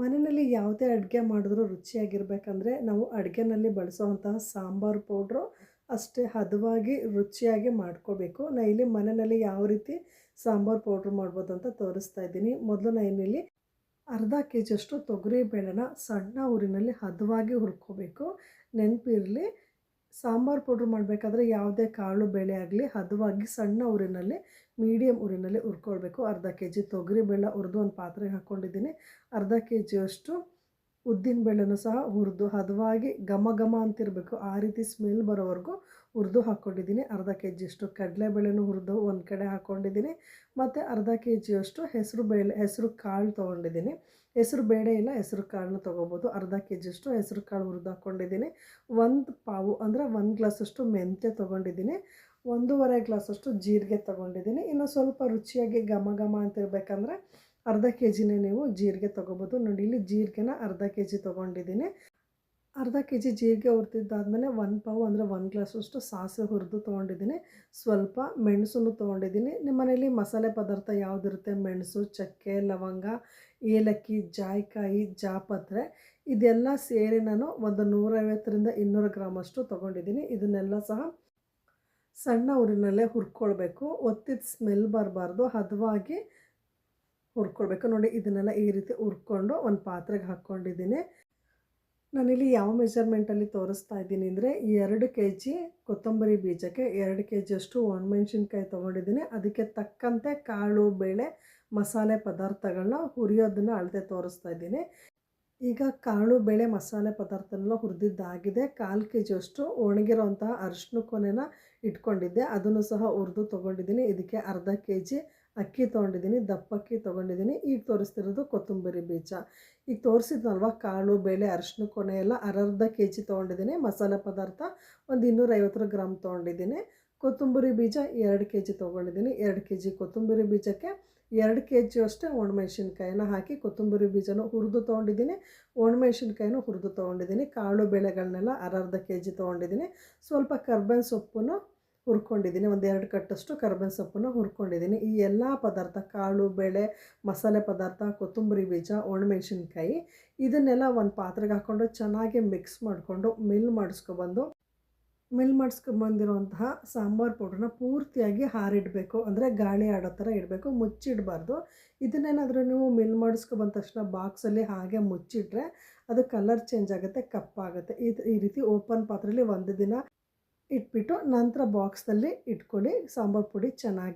ಮನೆಯಲ್ಲಿ ಯಾವುದೇ ಅಡುಗೆ ಮಾಡಿದ್ರೂ ರುಚಿಯಾಗಿರ್ಬೇಕಂದ್ರೆ ನಾವು ಅಡುಗೆನಲ್ಲಿ ಬಳಸುವಂತಹ ಸಾಂಬಾರು ಪೌಡ್ರು ಅಷ್ಟೇ ಹದವಾಗಿ ರುಚಿಯಾಗಿ ಮಾಡ್ಕೋಬೇಕು. ನಾ ಇಲ್ಲಿ ಮನೆಯಲ್ಲಿ ಯಾವ ರೀತಿ ಸಾಂಬಾರು ಪೌಡ್ರ್ ಮಾಡ್ಬೋದು ಅಂತ ತೋರಿಸ್ತಾ ಇದ್ದೀನಿ. ಮೊದಲು ನಾನು ಇಲ್ಲಿ ಅರ್ಧ ಕೆ ಜಿಯಷ್ಟು ತೊಗರಿ ಬೇಳೆನ ಸಣ್ಣ ಊರಿನಲ್ಲಿ ಹದವಾಗಿ ಹುರ್ಕೋಬೇಕು. ನೆನಪಿರಲಿ ಸಾಂಬಾರು ಪೌಡ್ರ್ ಮಾಡಬೇಕಾದ್ರೆ ಯಾವುದೇ ಕಾಳು ಬೇಳೆ ಆಗಲಿ, ಹದವಾಗಿ ಸಣ್ಣ ಊರಿನಲ್ಲಿ ಮೀಡಿಯಮ್ ಊರಿನಲ್ಲಿ ಹುರ್ಕೊಳ್ಬೇಕು. ಅರ್ಧ ಕೆ ಜಿ ತೊಗರಿ ಬೇಳೆ ಹುರಿದು ಒಂದು ಪಾತ್ರೆಗೆ ಹಾಕ್ಕೊಂಡಿದ್ದೀನಿ. ಅರ್ಧ ಕೆ ಜಿಯಷ್ಟು ಉದ್ದಿನ ಬೇಳೆನೂ ಸಹ ಹುರಿದು ಹದವಾಗಿ ಘಮ ಘಮ ಅಂತಿರಬೇಕು. ಆ ರೀತಿ ಸ್ಮೆಲ್ ಬರೋವರೆಗೂ ಹುರಿದು ಹಾಕ್ಕೊಂಡಿದ್ದೀನಿ ಅರ್ಧ ಕೆ ಜಿಯಷ್ಟು ಕಡಲೆಬೇಳೆನೂ ಹುರಿದು ಒಂದು ಕಡೆ ಹಾಕ್ಕೊಂಡಿದ್ದೀನಿ ಮತ್ತು ಅರ್ಧ ಕೆ ಜಿಯಷ್ಟು ಹೆಸರು ಬೇಳೆ, ಹೆಸರು ಕಾಳು ತೊಗೊಂಡಿದ್ದೀನಿ. ಹೆಸರು ಬೇಳೆ ಇಲ್ಲ, ಹೆಸರು ಕಾಳನ್ನ ತೊಗೋಬೋದು. ಅರ್ಧ ಕೆ ಜಿಯಷ್ಟು ಹೆಸರು ಕಾಳು ಹುರಿದು ಹಾಕ್ಕೊಂಡಿದ್ದೀನಿ ಒಂದು ಪಾವು ಅಂದರೆ ಒಂದು ಗ್ಲಾಸಷ್ಟು ಮೆಂತ್ಯ ತೊಗೊಂಡಿದ್ದೀನಿ. ಒಂದೂವರೆ ಗ್ಲಾಸಷ್ಟು ಜೀರಿಗೆ ತೊಗೊಂಡಿದ್ದೀನಿ. ಇನ್ನು ಸ್ವಲ್ಪ ರುಚಿಯಾಗಿ ಘಮ ಘಮ ಅಂತಿರ್ಬೇಕಂದ್ರೆ ಅರ್ಧ ಕೆ ಜಿನೇ ನೀವು ಜೀರಿಗೆ ತೊಗೋಬೋದು. ನೋಡಿ, ಇಲ್ಲಿ ಜೀರಿಗೆನ ಅರ್ಧ ಕೆ ಜಿ ತೊಗೊಂಡಿದ್ದೀನಿ. ಅರ್ಧ ಕೆ ಜಿ ಜೀರಿಗೆ ಹುರಿದಿದ್ದಾದಮೇಲೆ ಒನ್ ಪಾವು ಅಂದರೆ ಒಂದು ಗ್ಲಾಸಷ್ಟು ಸಾಸಿವೆ ಹುರಿದು ತೊಗೊಂಡಿದ್ದೀನಿ. ಸ್ವಲ್ಪ ಮೆಣಸನ್ನು ತೊಗೊಂಡಿದ್ದೀನಿ. ನಿಮ್ಮ ಮನೇಲಿ ಮಸಾಲೆ ಪದಾರ್ಥ ಯಾವುದಿರುತ್ತೆ? ಮೆಣಸು, ಚಕ್ಕೆ, ಲವಂಗ, ಏಲಕ್ಕಿ, ಜಾಯಿಕಾಯಿ, ಜಾಪತ್ರೆ. ಇದೆಲ್ಲ ಸೇರಿ ನಾನು ಒಂದು ನೂರೈವತ್ತರಿಂದ ಇನ್ನೂರು ಗ್ರಾಮಷ್ಟು ತೊಗೊಂಡಿದ್ದೀನಿ. ಇದನ್ನೆಲ್ಲ ಸಹ ಸಣ್ಣ ಊರಿನಲ್ಲೇ ಹುರ್ಕೊಳ್ಬೇಕು. ಒತ್ತಿದ ಸ್ಮೆಲ್ ಬರಬಾರ್ದು. ಹದವಾಗಿ ಹುರ್ಕೊಳ್ಬೇಕು ನೋಡಿ, ಇದನ್ನೆಲ್ಲ ಈ ರೀತಿ ಹುರ್ಕೊಂಡು ಒಂದು ಪಾತ್ರೆಗೆ ಹಾಕ್ಕೊಂಡಿದ್ದೀನಿ. ನಾನಿಲ್ಲಿ ಯಾವ ಮೆಜರ್ಮೆಂಟಲ್ಲಿ ತೋರಿಸ್ತಾ ಇದ್ದೀನಿ ಅಂದರೆ ಎರಡು ಕೆ ಜಿ ಕೊತ್ತಂಬರಿ ಬೀಜಕ್ಕೆ ಎರಡು ಕೆ ಜಿಯಷ್ಟು ಒಣಮೆಣ್ಸಿನ್ಕಾಯಿ ತೊಗೊಂಡಿದ್ದೀನಿ. ಅದಕ್ಕೆ ತಕ್ಕಂತೆ ಕಾಳು, ಬೇಳೆ, ಮಸಾಲೆ ಪದಾರ್ಥಗಳನ್ನ ಹುರಿಯೋದನ್ನು ಅಳತೆ ತೋರಿಸ್ತಾ ಇದ್ದೀನಿ. ಈಗ ಕಾಳು, ಬೇಳೆ, ಮಸಾಲೆ ಪದಾರ್ಥನೆಲ್ಲ ಹುರಿದಿದ್ದಾಗಿದೆ. ಕಾಲು ಕೆ ಜಿಯಷ್ಟು ಒಣಗಿರೋವಂತಹ ಅರಿಶಿನ ಕೊನೆನ ಇಟ್ಕೊಂಡಿದ್ದೆ. ಅದನ್ನು ಸಹ ಹುರಿದು ತೊಗೊಂಡಿದ್ದೀನಿ. ಇದಕ್ಕೆ ಅರ್ಧ ಕೆ ಜಿ ಅಕ್ಕಿ ತೊಗೊಂಡಿದ್ದೀನಿ, ದಪ್ಪಕ್ಕಿ ತೊಗೊಂಡಿದ್ದೀನಿ. ಈಗ ತೋರಿಸ್ತಿರೋದು ಕೊತ್ತಂಬರಿ ಬೀಜ. ಈಗ ತೋರಿಸಿದ್ನಲ್ವ, ಕಾಳು, ಬೇಳೆ ಅರಶಿನ ಕೊನೆ ಎಲ್ಲ ಅರ್ಧ ಕೆ ಜಿ ತೊಗೊಂಡಿದ್ದೀನಿ. ಮಸಾಲೆ ಪದಾರ್ಥ ಒಂದು ಇನ್ನೂರೈವತ್ತು ಗ್ರಾಮ್ ತೊಗೊಂಡಿದ್ದೀನಿ. ಕೊತ್ತಂಬರಿ ಬೀಜ ಎರಡು ಕೆ ಜಿ ತೊಗೊಂಡಿದ್ದೀನಿ. ಎರಡು ಕೆ ಜಿ ಕೊತ್ತಂಬರಿ ಬೀಜಕ್ಕೆ ಎರಡು ಕೆ ಜಿ ಅಷ್ಟೇ ಒಣಮೆಣ್ಸಿನ್ಕಾಯಿನ ಹಾಕಿ ಕೊತ್ತಂಬರಿ ಬೀಜನೂ ಹುರಿದು ತೊಗೊಂಡಿದ್ದೀನಿ. ಒಣಮೆಣ್ಸಿನ್ಕಾಯಿನೂ ಹುರಿದು ತೊಗೊಂಡಿದ್ದೀನಿ. ಕಾಳು ಬೆಳೆಗಳನ್ನೆಲ್ಲ ಅರ್ಧ ಕೆ ಜಿ ತೊಗೊಂಡಿದ್ದೀನಿ. ಸ್ವಲ್ಪ ಕರ್ಬೇವಿನ ಸೊಪ್ಪನ್ನು ಹುರ್ಕೊಂಡಿದ್ದೀನಿ. ಒಂದು ಎರಡು ಕಟ್ಟಷ್ಟು ಕರ್ಬೇವಿನ ಸೊಪ್ಪನ್ನು ಹುರ್ಕೊಂಡಿದ್ದೀನಿ. ಈ ಎಲ್ಲ ಪದಾರ್ಥ ಕಾಳು, ಬೇಳೆ, ಮಸಾಲೆ ಪದಾರ್ಥ, ಕೊತ್ತಂಬರಿ ಬೀಜ, ಒಣಮೆಣ್ಸಿನ್ಕಾಯಿ, ಇದನ್ನೆಲ್ಲ ಒಂದು ಪಾತ್ರೆಗೆ ಹಾಕ್ಕೊಂಡು ಚೆನ್ನಾಗಿ ಮಿಕ್ಸ್ ಮಾಡಿಕೊಂಡು ಮಿಲ್ ಮಾಡಿಸ್ಕೊಬಂದು ಮಿಲ್ ಮಾಡಿಸ್ಕೊಂಬಂದಿರುವಂತಹ ಸಾಂಬಾರು ಪೌಡ್ರನ್ನ ಪೂರ್ತಿಯಾಗಿ ಹಾರಿಡಬೇಕು. ಅಂದರೆ ಗಾಳಿ ಆಡೋ ಥರ ಇಡಬೇಕು, ಮುಚ್ಚಿಡಬಾರ್ದು. ಇದನ್ನೇನಾದರೂ ನೀವು ಮಿಲ್ ಮಾಡಿಸ್ಕೊಬಂದ ತಕ್ಷಣ ಬಾಕ್ಸಲ್ಲಿ ಹಾಗೆ ಮುಚ್ಚಿಟ್ರೆ ಅದು ಕಲರ್ ಚೇಂಜ್ ಆಗುತ್ತೆ, ಕಪ್ಪಾಗುತ್ತೆ. ಇದು ಈ ರೀತಿ ಓಪನ್ ಪಾತ್ರೆಯಲ್ಲಿ ಒಂದು ದಿನ ಇಟ್ಬಿಟ್ಟು ನಂತರ ಬಾಕ್ಸ್ನಲ್ಲಿ ಇಟ್ಕೊಳ್ಳಿ. ಸಾಂಬಾರು ಪುಡಿ ಚೆನ್ನಾಗಿ